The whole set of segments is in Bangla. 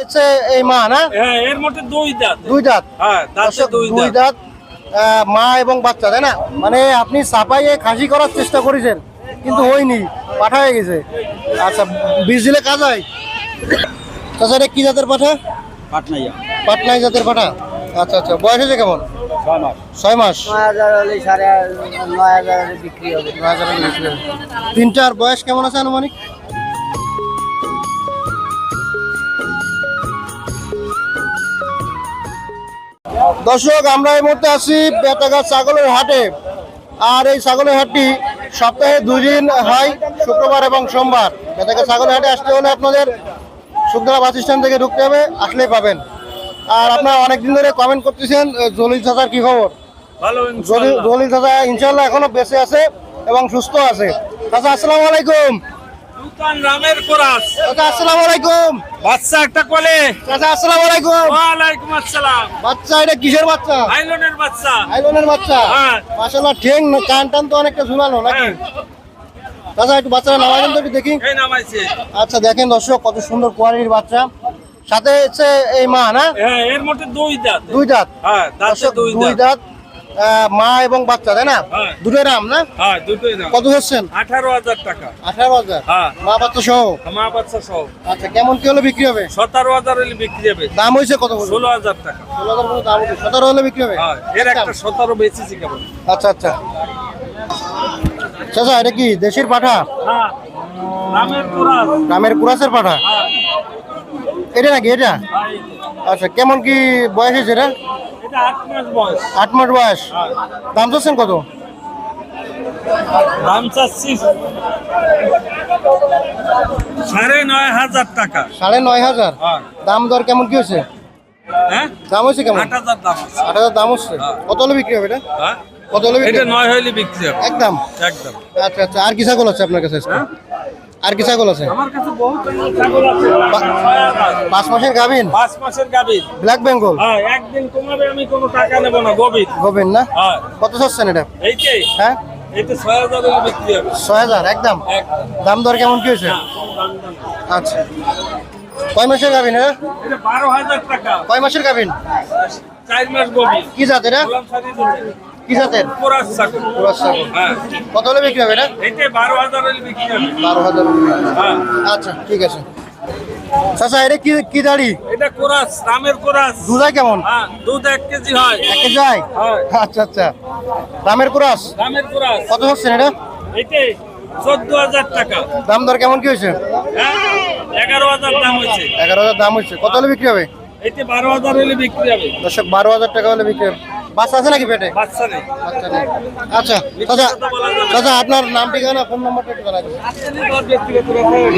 হচ্ছে এই মা না? হ্যাঁ এর মধ্যে দুই দাঁত। দুই দাঁত? হ্যাঁ দুই দুই দাঁত। মা এবং বাচ্চা তাই না? মানে আপনি সাপাইয়ে খাসি করার চেষ্টা করেছেন কিন্তু হয়নি পাঠা হয়ে গেছে। আচ্ছা বীজ দিলে কাজ হয়? এটা কি জাতের পাঠা? পাটনাইয়া। পাটনাই জাতের পাঠা? আচ্ছা আচ্ছা বয়স হয়েছে কেমন? ছয় মাস। তিনটার বয়স কেমন আছে আনুমানিক? দর্শক আমরা এই মুহূর্তে আছি বেতাগা ছাগলের হাটে। আর এই ছাগলের হাটটি সপ্তাহে দুই দিন হয় শুক্রবার এবং সোমবার। বেতাগা ছাগলের হাটে আসতে হলে আপনাদের শুক্রবার বাস স্ট্যান্ড থেকে ঢুকতে হবে আসলেই পাবেন। আর আপনারা অনেকদিন ধরে কমেন্ট করতেছেন জলিল চাচার কি খবর? জলিল চাচা ইনশাল্লাহ এখনও বেঁচে আছে এবং সুস্থ আছে। চাচা আসসালামু আলাইকুম। সুলতান রামের কোরাস। চাচা আসসালামু আলাইকুম। বাচ্চা একটা কোলে। চাচা আসসালামু আলাইকুম। ওয়ালাইকুম আসসালাম। বাচ্চা এটা কিসের বাচ্চা? আইলনের বাচ্চা। আইলনের বাচ্চা? হ্যাঁ। মাশাআল্লাহ ঠেং কান টান তো অনেকটা ঝুলানো নাকি? হ্যাঁ। একটু তো দেখি। আচ্ছা দেখেন দর্শক কত সুন্দর কোয়ালিটির বাচ্চা। সাথে হচ্ছে এই মা না? হ্যাঁ এর মধ্যে দুই দাঁত। দুই দাঁত। হ্যাঁ দুই দাঁত। মা এবং বাচ্চা তাই না? হ্যাঁ। দুটোই নাম না? হ্যাঁ দাম কত হচ্ছেন আঠারো হাজার টাকা। আঠারো হাজার? হ্যাঁ। মা বাচ্চা সহ? মা বাচ্চা সহ। আচ্ছা কেমন কি হলে বিক্রি হবে? সতেরো হাজার হলে বিক্রি হবে। দাম হয়েছে কত ষোলো হাজার টাকা। ষোলো হাজার দাম হয়েছে। সতেরো হলে বিক্রি হবে? এর একটা সতেরো বেচেছি কেমন আচ্ছা আচ্ছা। চাচা এটা কি দেশের পাঠা? রামের গ্রামের কুরাসের পাঠা? এটা নাকি এটা? আচ্ছা কেমন কি বয়স হয়েছে এটা? আট মাস বয়স। হ্যাঁ। দাম চাচ্ছেন কত? দাম চাচ্ছি সাড়ে নয় হাজার টাকা। সাড়ে নয় হাজার? হ্যাঁ। দাম দর কেমন কি হয়েছে? হ্যাঁ? দাম হয়েছে কেমন? আট হাজার দাম আট হাজার দাম হচ্ছে। কত হলে বিক্রি হবে এটা? কত হলে এটা নয় বিক্রি হবে। একদম। একদম। আচ্ছা আচ্ছা। আর কি ছাগল আছে আপনার কাছে? আর কি ছাগল আছে? আমার কাছে বহুত ছাগল আছে। পাঁচ মাসের গাভিন? পাঁচ মাসের গাভীর ব্ল্যাক বেঙ্গল হ্যাঁ একদিন কমাবে আমি কোনো টাকা নেব না গভীর। গোবিন না? হ্যাঁ। কত চাচ্ছেন এটা? এইটাই। হ্যাঁ? এইটা ছয় হাজার হলে বিক্রি হবে। ছয় হাজার একদম? একদম। দাম দর কেমন কি হয়েছে? হ্যাঁ, আচ্ছা। কয় মাসের এটা? টাকা। কয় মাসের মাস গভীর। কি জাত এটা। কি জাতের? হ্যাঁ। কত হলে বিক্রি হবে বারো হাজার হলে বিক্রি হবে। বারো হাজার হ্যাঁ। আচ্ছা ঠিক আছে। চাচা এটা কি কি দাড়ি? এটা কোরাস রামের কোরাস। কেমন? হ্যাঁ দুধ এক কেজি হয়। একে যায় হয়? আচ্ছা আচ্ছা। কুরাস? রামের কোরাস। কত হচ্ছেন এটা? চোদ্দ হাজার টাকা। দাম দর কেমন কি হয়েছে? হ্যাঁ এগারো হাজার দাম হয়েছে। এগারো হাজার দাম হচ্ছে কত হলে বিক্রি হবে? বারো হাজার হলে বিক্রি হবে। দর্শক বারো হাজার টাকা হলে বিক্রি হবে। বাচ্চা আছে নাকি পেটে? বাচ্চা নেই। বাচ্চা নেই। আচ্ছা চাচা চাচা আপনার নাম ঠিকানা ফোন নাম্বারটা একটু জানাই দিন।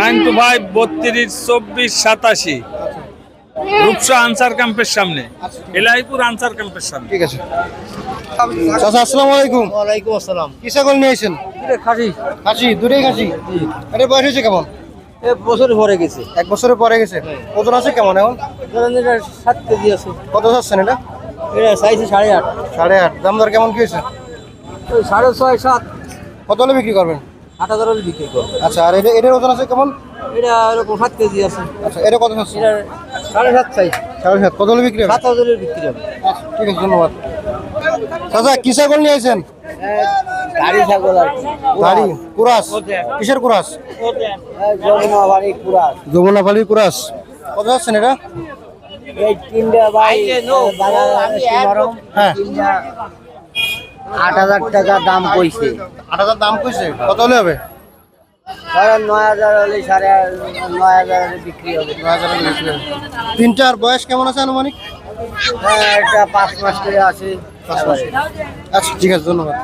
নাইন টু ফাইভ বত্রিশ চব্বিশ সাতাশি। রূপসা আনসার ক্যাম্পের সামনে। এলাইপুর আনসার ক্যাম্পের সামনে। ঠিক আছে। চাচা আসসালামু আলাইকুম। ওয়ালাইকুম আসসালাম। কি ছাগল নিয়ে আসেন খাসি। খাসি দুটোই খাসি? এটা বয়স হয়েছে কেমন? এ বছর পরে গেছে। এক বছরের পরে গেছে। ওজন আছে কেমন এখন? সাত কেজি আছে। কত চাচ্ছেন এটা? এটা চাইছে সাড়ে আট। সাড়ে আট। দাম দর কেমন কি হয়েছে? ওই সাড়ে ছয় সাত। কত হলে বিক্রি করবেন? আট হাজার হলে বিক্রি করব। আচ্ছা আর এটা এটার ওজন আছে কেমন? এটা এরকম সাত কেজি আছে। আচ্ছা এটা কত চাচ্ছেন এটা সাড়ে সাত চাই। সাড়ে সাত। কত হলে বিক্রি হবে? সাত হাজারের বিক্রি হবে। আচ্ছা, ঠিক আছে ধন্যবাদ। চাচা কি ছাগল নিয়ে আসেন গাড়ি ছাগল আর গাড়ি কুরাস? কিসের কুরাস? যমুনা বাড়ি পুরা যমুনা ফালির কুরাস। কত যাচ্ছেন এটা? এই তিনটা হ্যাঁ। আট হাজার টাকা দাম কইছে। আট হাজার দাম কইছে? কত হলে হবে? ধরেন নয় হাজার হলে সাড়ে নয় হাজার বিক্রি হবে। নয় হাজার হলে বিক্রি হবে। তিনটার বয়স কেমন আছে আনুমানিক? হ্যাঁ এটা পাঁচ মাস করে আছে। পাঁচ মাস। আচ্ছা ঠিক আছে ধন্যবাদ।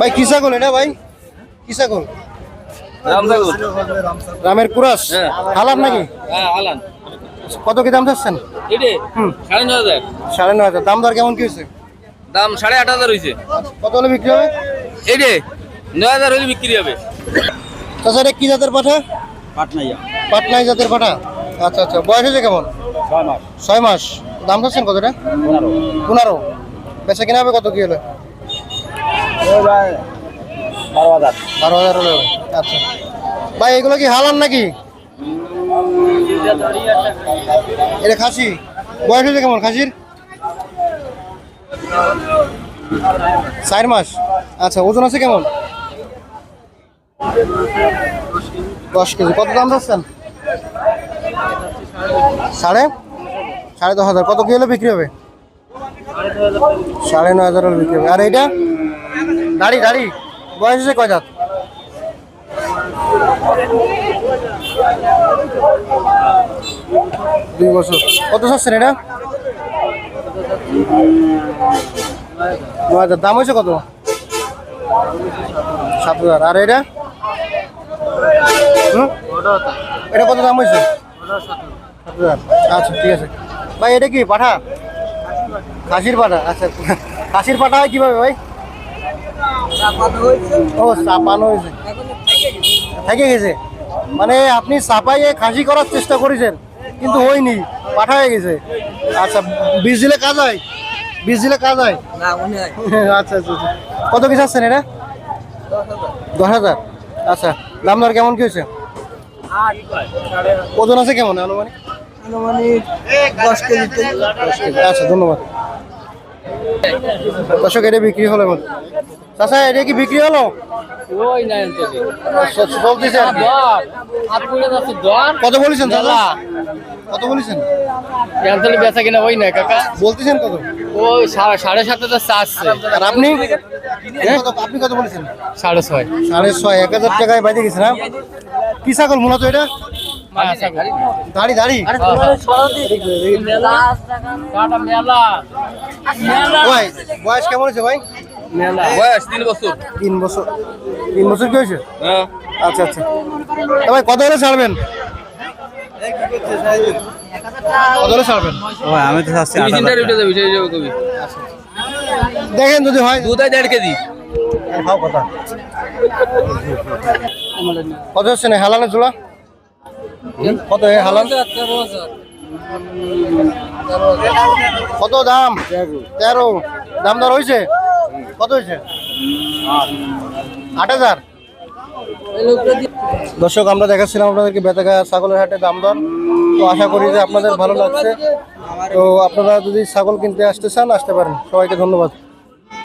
ভাই কি ছাগল এটা ভাই? কি ছাগল? রামের কুরাস। হালার নাকি? হ্যাঁ কত কি দাম চাচ্ছেন? সাড়ে নয় হাজার। সাড়ে নয় হাজার। দাম দর কেমন কি হয়েছে? দাম সাড়ে আট হাজার হয়েছে। কত হলে বিক্রি হবে? এটে? নয় হাজার হলে বিক্রি হবে। এটা কি জাতের পাঠা? পাটনাইয়া। পাটনাই জাতের পাঠা? আচ্ছা আচ্ছা। বয়স হয়েছে কেমন? ছয় মাস। ছয় মাস। দাম চাচ্ছেন কতটা পনেরো। পনেরো। বেচা কিনা হবে কত কি হলে? বারো হাজার। বারো হাজার হলে আচ্ছা। ভাই এগুলো কি হালান নাকি? এটা খাসি? বয়স হয়েছে কেমন? খাসির? চার মাস। আচ্ছা ওজন আছে কেমন? দশ কেজি। কত দাম যাচ্ছেন সাড়ে? সাড়ে দশ হাজার। কত কি হলে বিক্রি হবে? সাড়ে নয় হাজার হলে বিক্রি হবে। আর এইটা? দাড়ি দাড়ি। বয়স হয়েছে কয় দাঁত? দুই বছর। কত চাচ্ছেন এটা? নয় হাজার। দাম হয়েছে কত? সাত হাজার। আর এটা? এটা কত দাম হয়েছে? আচ্ছা ঠিক আছে। ভাই, এটা কি, পাঠা? খাসির পাঠা? আচ্ছা খাসির পাঠা হয় কীভাবে ভাই? ও, চাপানো হয়েছে। থেকে গেছে। মানে আপনি চাপাইয়ে খাসি করার চেষ্টা করেছেন। কিন্তু হয়নি পাঠা হয়ে গেছে। আচ্ছা বীজ দিলে কাজ হয়? বীজ দিলে কাজ হয়? আচ্ছা আচ্ছা আচ্ছা। কত কিছু আসছেন এটা? দশ হাজার। আচ্ছা দাম দর কেমন কি হয়েছে? ওজন আছে কেমন আনুমানিক? দশ কেজি আচ্ছা ধন্যবাদ। দর্শক এটা বিক্রি হলো চাচা এটা কি বিক্রি হলো? ওই নাই চ- চলতেছে আর কি। আপনার কাছে দর কত বলেছেন চাচা কত বলেছেন? ক্যান্সেল বেচা কিনা ওই না কাকা। বলতেছেন কত? ওই সাড়ে সাড়ে সাত হাজার চাচ্ছে। আর আপনি? আপনি কত বলেছেন? সাড়ে ছয়। সাড়ে ছয় এক হাজার টাকায় বাইরে গেছে না? কি ছাগল মূলত এটা? দাড়ি দাড়ি? ভাই বয়স কেমন আছে ভাই? বয়স তিন বছর। তিন বছর। তিন বছর কি হয়েছে? আচ্ছা আচ্ছা। তা ভাই কত হলে ছাড়বেন? কত হলে ছাড়বেন? আমি তো চাচ্ছি দেখেন যদি হয় দুধ দেড় কেজি। কত হচ্ছে না হালানের জোড়া কত হালান? কত দাম? তেরো। দাম দর হয়েছে? কত হয়েছে? আট হাজার। দর্শক, আমরা দেখাচ্ছিলাম আপনাদেরকে বেতাগা ছাগলের হাটে দাম দর তো আশা করি যে আপনাদের ভালো লাগছে। তো আপনারা যদি ছাগল কিনতে আসতে চান, আসতে পারেন। সবাইকে ধন্যবাদ।